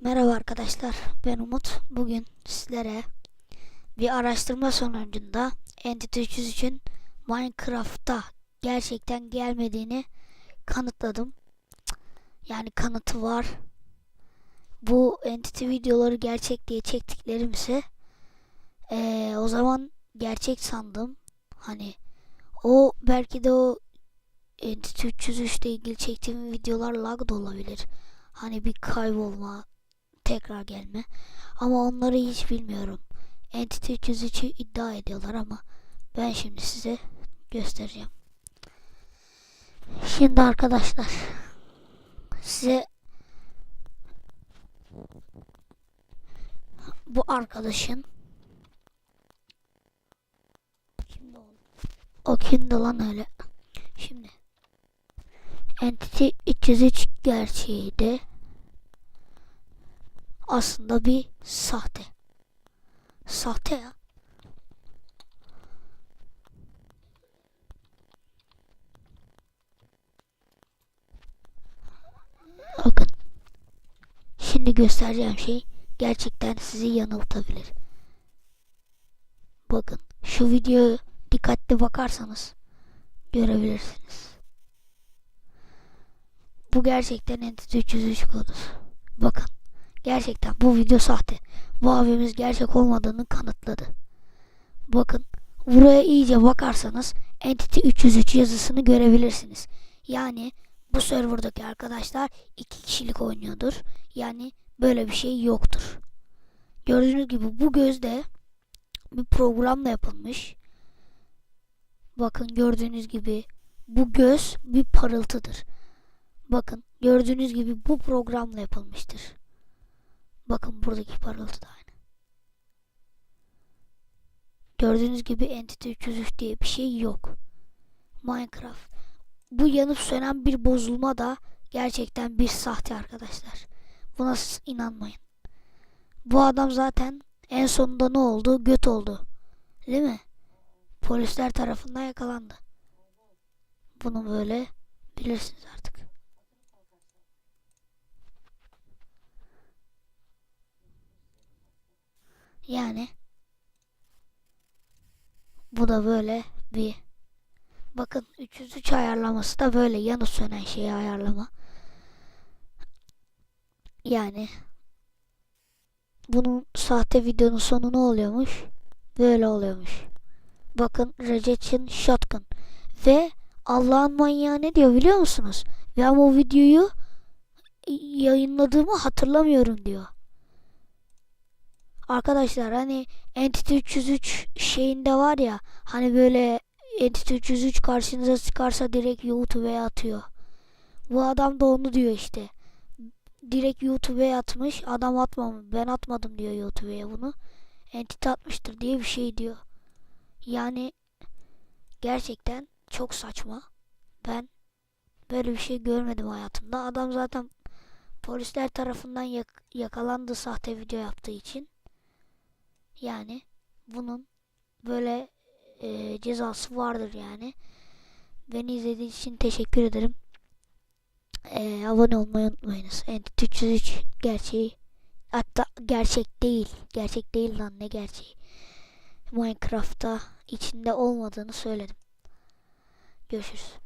Merhaba arkadaşlar, ben Umut. Bugün sizlere bir araştırma sonucunda Entity 303'ün Minecraft'ta gerçekten gelmediğini kanıtladım. Yani kanıtı var. Bu Entity videoları gerçek diye çektiklerimse eee, o zaman gerçek sandım. Hani o belki de o Entity 303 ile ilgili çektiğim videolar lag da olabilir. Hani bir kaybolma, tekrar gelme. Ama onları hiç bilmiyorum. Entity 303'ü iddia ediyorlar ama ben şimdi size göstereceğim. Şimdi arkadaşlar size bu arkadaşın o? Kimdi lan öyle? Şimdi Entity 303 gerçeği aslında bir sahte. Sahte ya. Bakın. Şimdi göstereceğim şey gerçekten sizi yanıltabilir. Bakın şu videoyu dikkatli bakarsanız görebilirsiniz. Bu gerçekten Entity 303 kodu. Bakın. Gerçekten bu video sahte. Bu abimiz gerçek olmadığını kanıtladı. Bakın buraya iyice bakarsanız Entity 303 yazısını görebilirsiniz. Yani bu serverdaki arkadaşlar iki kişilik oynuyordur. Yani böyle bir şey yoktur. Gördüğünüz gibi bu gözde bir programla yapılmış. Bakın gördüğünüz gibi bu göz bir parıltıdır. Bakın gördüğünüz gibi bu programla yapılmıştır. Bakın buradaki parıltı da aynı. Gördüğünüz gibi Entity 303 diye bir şey yok. Minecraft. Bu yanıp sönen bir bozulma da gerçekten bir sahte arkadaşlar. Buna inanmayın. Bu adam zaten en sonunda ne oldu? Göt oldu. Değil mi? Polisler tarafından yakalandı. Bunu böyle bilirsiniz artık. Yani bu da böyle bir bakın 303 ayarlaması da böyle yanıp sönen şeyi ayarlama. Yani bunun sahte videonun sonu ne oluyormuş? Böyle oluyormuş. Bakın Rejection Shotgun ve Allah'ın manyağı ne diyor biliyor musunuz? Ben bu videoyu yayınladığımı hatırlamıyorum diyor. Arkadaşlar hani Entity 303 şeyinde var ya hani böyle Entity 303 karşınıza çıkarsa direkt YouTube'a atıyor. Bu adam da onu diyor işte. Direkt YouTube'a atmış. Adam atmamış. Ben atmadım diyor YouTube'a bunu. Entity atmıştır diye bir şey diyor. Yani gerçekten çok saçma. Ben böyle bir şey görmedim hayatımda. Adam zaten polisler tarafından yak yakalandı sahte video yaptığı için. Yani bunun böyle e, cezası vardır yani. Beni izlediğiniz için teşekkür ederim. E, abone olmayı unutmayınız. Entity 303 gerçeği hatta gerçek değil. Gerçek değil lan ne gerçeği. Minecraft'ta içinde olmadığını söyledim. Görüşürüz.